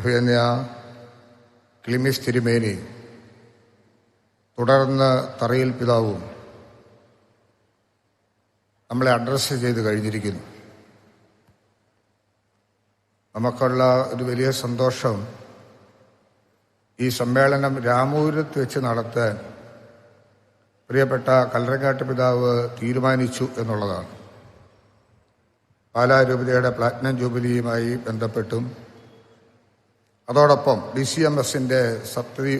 അഭിയന്യ ക്ലിമിസ് തിരുമേനി തുടർന്ന് തറയിൽ പിതാവും നമ്മളെ അഡ്രസ്സ് ചെയ്ത് കഴിഞ്ഞിരിക്കുന്നു. നമുക്കുള്ള ഒരു വലിയ സന്തോഷം ഈ സമ്മേളനം രാമൂരത്ത് വെച്ച് നടത്താൻ പ്രിയപ്പെട്ട കല്ലറങ്ങാട്ട് പിതാവ് തീരുമാനിച്ചു എന്നുള്ളതാണ്. പാലാരൂപതയുടെ പ്ലാറ്റിനം ജൂബിലിയുമായി ബന്ധപ്പെട്ടും അതോടൊപ്പം ഡി സി എം എസിന്റെ സപ്തതി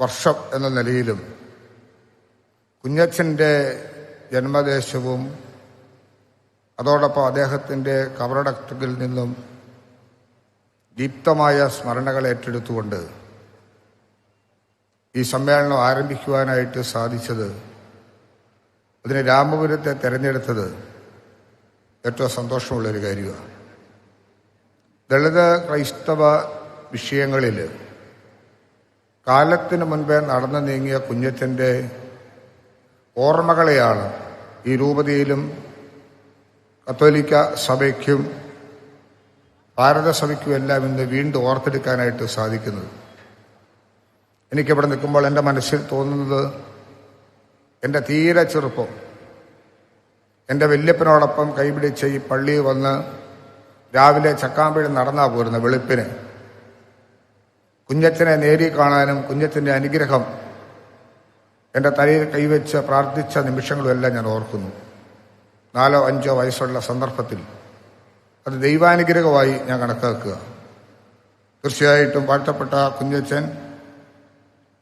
വർഷം എന്ന നിലയിലും കുഞ്ഞച്ഛന്റെ ജന്മദേശവും അതോടൊപ്പം അദ്ദേഹത്തിന്റെ കബറടക്കത്തിൽ നിന്നും ദീപ്തമായ സ്മരണകൾ ഏറ്റെടുത്തുകൊണ്ട് ഈ സമ്മേളനം ആരംഭിക്കുവാനായിട്ട് സാധിച്ചത് അതിന് രാമപുരത്തെ തെരഞ്ഞെടുത്തത് ഏറ്റവും സന്തോഷമുള്ളൊരു കാര്യമാണ്. ദളിത് ക്രൈസ്തവ വിഷയങ്ങളിൽ കാലത്തിന് മുൻപേ നടന്നു നീങ്ങിയ കുഞ്ഞച്ചന്റെ ഓർമ്മകളെയാണ് ഈ രൂപതയിലും കത്തോലിക്ക സഭയ്ക്കും ഭാരതസഭയ്ക്കും എല്ലാം ഇന്ന് വീണ്ടും ഓർത്തെടുക്കാനായിട്ട് സാധിക്കുന്നത്. എനിക്കിവിടെ നിൽക്കുമ്പോൾ എന്റെ മനസ്സിൽ തോന്നുന്നത് എന്റെ തീരെ ചെറുപ്പം. എന്റെ വല്യപ്പനോടൊപ്പം കൈപിടിച്ച് ഈ പള്ളിയിൽ വന്ന് രാവിലെ ചക്കാമ്പഴി നടന്നാ പോരുന്ന വെളുപ്പിന്. കുഞ്ഞച്ചനെ നേരി കാണാനും കുഞ്ഞച്ചന്റെ അനുഗ്രഹം എന്റെ തലയിൽ കൈവച്ച് പ്രാർത്ഥിച്ച നിമിഷങ്ങളുമെല്ലാം ഞാൻ ഓർക്കുന്നു. നാലോ അഞ്ചോ വയസ്സുള്ള സന്ദർഭത്തിൽ അത് ദൈവാനുഗ്രഹമായി ഞാൻ കണക്കാക്കുക. തീർച്ചയായിട്ടും വാഴ്ത്തപ്പെട്ട കുഞ്ഞച്ചൻ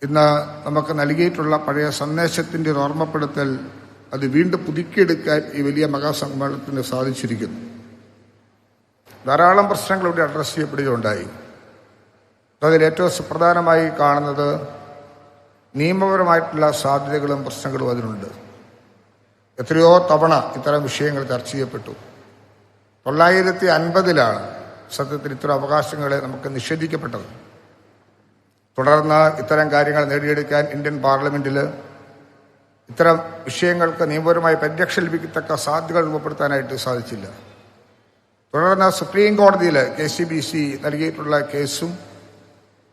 ഇന്ന് നമുക്ക് നൽകിയിട്ടുള്ള പഴയ സന്ദേശത്തിന്റെ ഒരു ഓർമ്മപ്പെടുത്തൽ അത് വീണ്ടും പുതുക്കിയെടുക്കാൻ ഈ വലിയ മഹാസമ്മേളനത്തിന് സാധിച്ചിരിക്കുന്നു. ധാരാളം പ്രശ്നങ്ങൾ ഇവിടെ അഡ്രസ്സ് ചെയ്യപ്പെടുകയുണ്ടായി. അതിൽ ഏറ്റവും സുപ്രധാനമായി കാണുന്നത് നിയമപരമായിട്ടുള്ള സാധ്യതകളും പ്രശ്നങ്ങളും അതിനുണ്ട് എത്രയോ തവണ ഇത്തരം വിഷയങ്ങൾ ചർച്ച ചെയ്യപ്പെട്ടു. തൊള്ളായിരത്തി അൻപതിലാണ് സത്യത്തിൽ ഇത്തരം അവകാശങ്ങളെ നമുക്ക് നിഷേധിക്കപ്പെട്ടത്. തുടർന്ന് ഇത്തരം കാര്യങ്ങൾ നേടിയെടുക്കാൻ ഇന്ത്യൻ പാർലമെന്റിൽ ഇത്തരം വിഷയങ്ങൾക്ക് നിയമപരമായി പരിരക്ഷ ലഭിക്കത്തക്ക സാധ്യതകൾ രൂപപ്പെടുത്താനായിട്ട് സാധിച്ചില്ല. തുടർന്ന് സുപ്രീം കോടതിയിൽ കെ സി ബി സി നൽകിയിട്ടുള്ള കേസും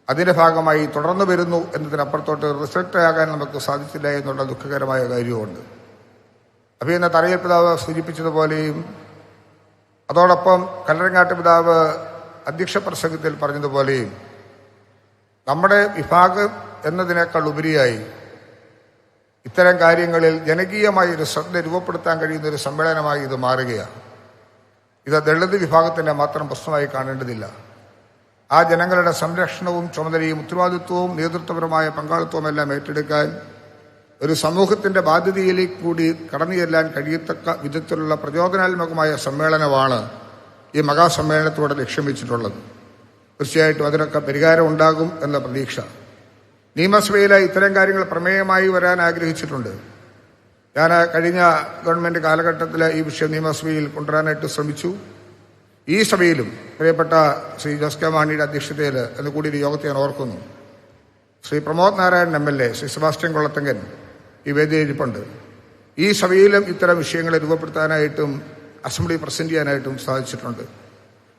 അതിന്റെ ഭാഗമായി തുടർന്നു വരുന്നു എന്നതിനപ്പുറത്തോട്ട് റിസൾട്ട് ആകാൻ നമുക്ക് സാധിച്ചില്ല എന്നുള്ള ദുഃഖകരമായ കാര്യമുണ്ട് അപ്പോൾ ഇന്ന് തറയിൽ പിതാവ് സൂചിപ്പിച്ചതുപോലെയും അതോടൊപ്പം കല്ലറങ്ങാട്ട് പിതാവ് അധ്യക്ഷ പ്രസംഗത്തിൽ പറഞ്ഞതുപോലെയും നമ്മുടെ വിഭാഗം എന്നതിനേക്കാൾ ഉപരിയായി ഇത്തരം കാര്യങ്ങളിൽ ജനകീയമായ ഒരു ശ്രദ്ധ രൂപപ്പെടുത്താൻ കഴിയുന്ന ഒരു സമ്മേളനമായി ഇത് മാറുകയാണ്. ഇത് ദളിത് വിഭാഗത്തിന്റെ മാത്രം പ്രശ്നമായി കാണേണ്ടതില്ല. ആ ജനങ്ങളുടെ സംരക്ഷണവും ചുമതലയും ഉത്തരവാദിത്വവും നേതൃത്വപരമായ പങ്കാളിത്തവും എല്ലാം ഏറ്റെടുക്കാൻ ഒരു സമൂഹത്തിന്റെ ബാധ്യതയിലേക്ക് കൂടി കടന്നു ചെല്ലാൻ കഴിയത്തക്ക വിധത്തിലുള്ള പ്രചോദനാത്മകമായ സമ്മേളനമാണ് ഈ മഹാസമ്മേളനത്തോടെ ലക്ഷ്യം വെച്ചിട്ടുള്ളത് തീർച്ചയായിട്ടും അതിനൊക്കെ പരിഹാരം ഉണ്ടാകും എന്ന പ്രതീക്ഷ. നിയമസഭയിലെ ഇത്തരം കാര്യങ്ങൾ പ്രമേയമായി വരാൻ ആഗ്രഹിച്ചിട്ടുണ്ട്. ഞാൻ കഴിഞ്ഞ ഗവൺമെന്റ് കാലഘട്ടത്തിൽ ഈ വിഷയം നിയമസഭയിൽ കൊണ്ടുവരാനായിട്ട് ശ്രമിച്ചു. ഈ സഭയിലും പ്രിയപ്പെട്ട ശ്രീ ജോസ് കെ മാണിയുടെ അധ്യക്ഷതയിൽ എന്ന് കൂടി ഒരു യോഗത്തെ ഞാൻ ഓർക്കുന്നു. Shri Pramod Narayanan M L A Shri Sebastian Kollathankan ഈ വേദിയിൽ ഇരിപ്പുണ്ട്. ഈ സഭയിലും ഇത്തരം വിഷയങ്ങളെ രൂപപ്പെടുത്താനായിട്ടും അസംബ്ലി പ്രസന്റ് ചെയ്യാനായിട്ടും സാധിച്ചിട്ടുണ്ട്.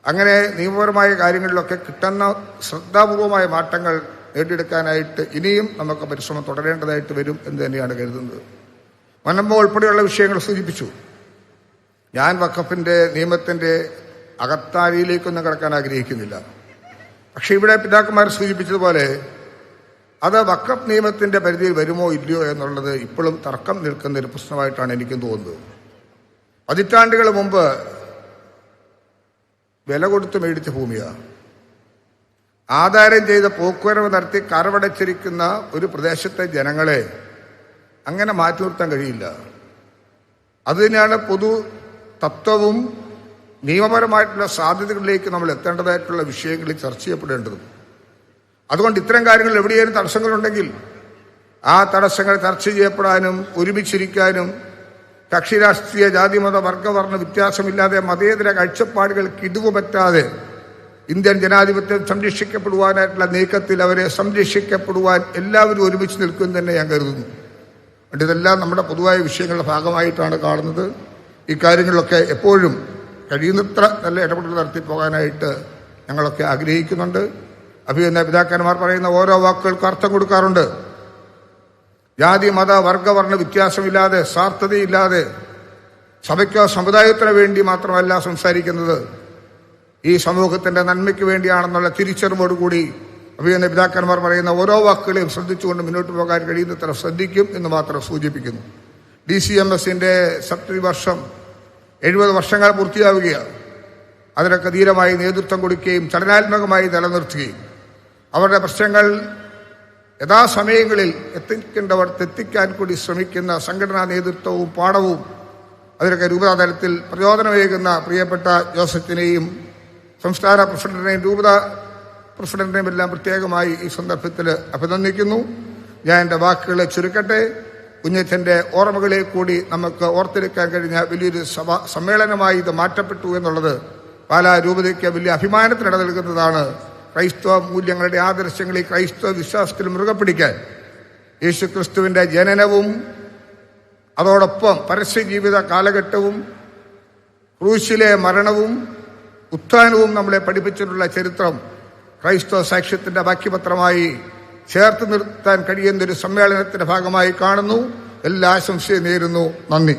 അങ്ങനെ നിയമപരമായ കാര്യങ്ങളിലൊക്കെ കിട്ടുന്ന ശ്രദ്ധാപൂർവമായ മാറ്റങ്ങൾ നേടിയെടുക്കാനായിട്ട് ഇനിയും നമുക്ക് പരിശ്രമം തുടരേണ്ടതായിട്ട് വരും എന്ന് തന്നെയാണ് കരുതുന്നത്. മന്നമ്മ ഉൾപ്പെടെയുള്ള വിഷയങ്ങൾ സൂചിപ്പിച്ചു. ഞാൻ വഖഫിന്റെ നിയമത്തിന്റെ അകത്താരിയിലേക്കൊന്നും കിടക്കാൻ ആഗ്രഹിക്കുന്നില്ല. പക്ഷെ ഇവിടെ പിതാക്കന്മാർ സൂചിപ്പിച്ചതുപോലെ അത് വക്കഫ് നിയമത്തിന്റെ പരിധിയിൽ വരുമോ ഇല്ലയോ എന്നുള്ളത് ഇപ്പോഴും തർക്കം നിൽക്കുന്ന ഒരു പ്രശ്നമായിട്ടാണ് എനിക്കും തോന്നുന്നത്. പതിറ്റാണ്ടുകൾ മുമ്പ് വില കൊടുത്ത് മേടിച്ച ഭൂമിയാണ്. ആധാരം ചെയ്ത പോക്കുവരവ് നടത്തി കരവടച്ചിരിക്കുന്ന ഒരു പ്രദേശത്തെ ജനങ്ങളെ അങ്ങനെ മാറ്റി നിർത്താൻ കഴിയില്ല. അത് തന്നെയാണ് പൊതു തത്വവും നിയമപരമായിട്ടുള്ള സാധ്യതകളിലേക്ക് നമ്മൾ എത്തേണ്ടതായിട്ടുള്ള വിഷയങ്ങളിൽ ചർച്ച ചെയ്യപ്പെടേണ്ടതും. അതുകൊണ്ട് ഇത്തരം കാര്യങ്ങൾ എവിടെയെങ്കിലും തടസ്സങ്ങളുണ്ടെങ്കിൽ ആ തടസ്സങ്ങൾ ചർച്ച ചെയ്യപ്പെടാനും ഒരുമിച്ചിരിക്കാനും കക്ഷി രാഷ്ട്രീയ ജാതിമത വർഗവർണ വ്യത്യാസമില്ലാതെ മതേതര കാഴ്ചപ്പാടുകൾക്ക് ഇടിവ് പറ്റാതെ ഇന്ത്യൻ ജനാധിപത്യം സംരക്ഷിക്കപ്പെടുവാനായിട്ടുള്ള നീക്കത്തിൽ അവരെ സംരക്ഷിക്കപ്പെടുവാൻ എല്ലാവരും ഒരുമിച്ച് നിൽക്കും തന്നെ ഞാൻ കരുതുന്നു. ഇതെല്ലാം നമ്മുടെ പൊതുവായ വിഷയങ്ങളുടെ ഭാഗമായിട്ടാണ് കാണുന്നത്. ഇക്കാര്യങ്ങളിലൊക്കെ എപ്പോഴും കഴിയുന്നത്ര നല്ല ഇടപെടൽ നടത്തി പോകാനായിട്ട് ഞങ്ങളൊക്കെ ആഗ്രഹിക്കുന്നുണ്ട്. അഭിനന്ദ പിതാക്കന്മാർ പറയുന്ന ഓരോ വാക്കുകൾക്ക് അർത്ഥം കൊടുക്കാറുണ്ട്. ജാതി മത വർഗവർണ വ്യത്യാസമില്ലാതെ സ്വാർത്ഥതയില്ലാതെ സഭയ്ക്കോ സമുദായത്തിനോ വേണ്ടി മാത്രമല്ല സംസാരിക്കുന്നത്. ഈ സമൂഹത്തിന്റെ നന്മയ്ക്ക് വേണ്ടിയാണെന്നുള്ള തിരിച്ചറിവോടുകൂടി അഭിനന്ദ പിതാക്കന്മാർ പറയുന്ന ഓരോ വാക്കുകളെയും ശ്രദ്ധിച്ചുകൊണ്ട് മുന്നോട്ട് പോകാൻ കഴിയുന്നത്ര ശ്രദ്ധിക്കും എന്ന് മാത്രം സൂചിപ്പിക്കുന്നു. ഡി സി എം എസിന്റെ സബ്സിഡി വർഷം എഴുപത് വർഷങ്ങൾ പൂർത്തിയാവുകയാണ്. അതിനൊക്കെ ധീരമായി നേതൃത്വം കൊടുക്കുകയും ചലനാത്മകമായി നിലനിർത്തുകയും. അവരുടെ പ്രശ്നങ്ങൾ യഥാസമയങ്ങളിൽ എത്തിക്കേണ്ടവർ എത്തിക്കാൻ കൂടി ശ്രമിക്കുന്ന സംഘടനാ നേതൃത്വവും പാഠവും അതിനൊക്കെ രൂപതാതലത്തിൽ പ്രചോദനമേകുന്ന പ്രിയപ്പെട്ട ജോസഫിനെയും സംസ്ഥാന പ്രസിഡന്റിനെയും രൂപത പ്രസിഡന്റിനെയും എല്ലാം പ്രത്യേകമായി ഈ സന്ദർഭത്തിൽ അഭിനന്ദിക്കുന്നു. ഞാൻ എന്റെ വാക്കുകളെ ചുരുക്കട്ടെ. കുഞ്ഞച്ചന്റെ ഓർമ്മകളെ കൂടി നമുക്ക് ഓർത്തെടുക്കാൻ കഴിഞ്ഞ വലിയൊരു സഭ സമ്മേളനമായി ഇത് മാറ്റപ്പെട്ടു എന്നുള്ളത് പാലാ രൂപതയ്ക്ക് വലിയ അഭിമാനത്തിന് നൽകുന്നതാണ്. ക്രൈസ്തവ മൂല്യങ്ങളുടെ ആദർശങ്ങളിൽ ക്രൈസ്തവ വിശ്വാസത്തിൽ മുറുകെ പിടിക്കാൻ യേശു ക്രിസ്തുവിന്റെ ജനനവും അതോടൊപ്പം പരസ്യ ജീവിത കാലഘട്ടവും ക്രൂശിലെ മരണവും ഉത്ഥാനവും നമ്മളെ പഠിപ്പിച്ചിട്ടുള്ള ചരിത്രം ക്രൈസ്തവ സാക്ഷ്യത്തിന്റെ ബാക്കിപത്രമായി ചേർത്ത് നിർത്താൻ കഴിയുന്ന ഒരു സമ്മേളനത്തിന്റെ ഭാഗമായി കാണുന്നു. എല്ലാ ആശംസയും നേരുന്നു. നന്ദി.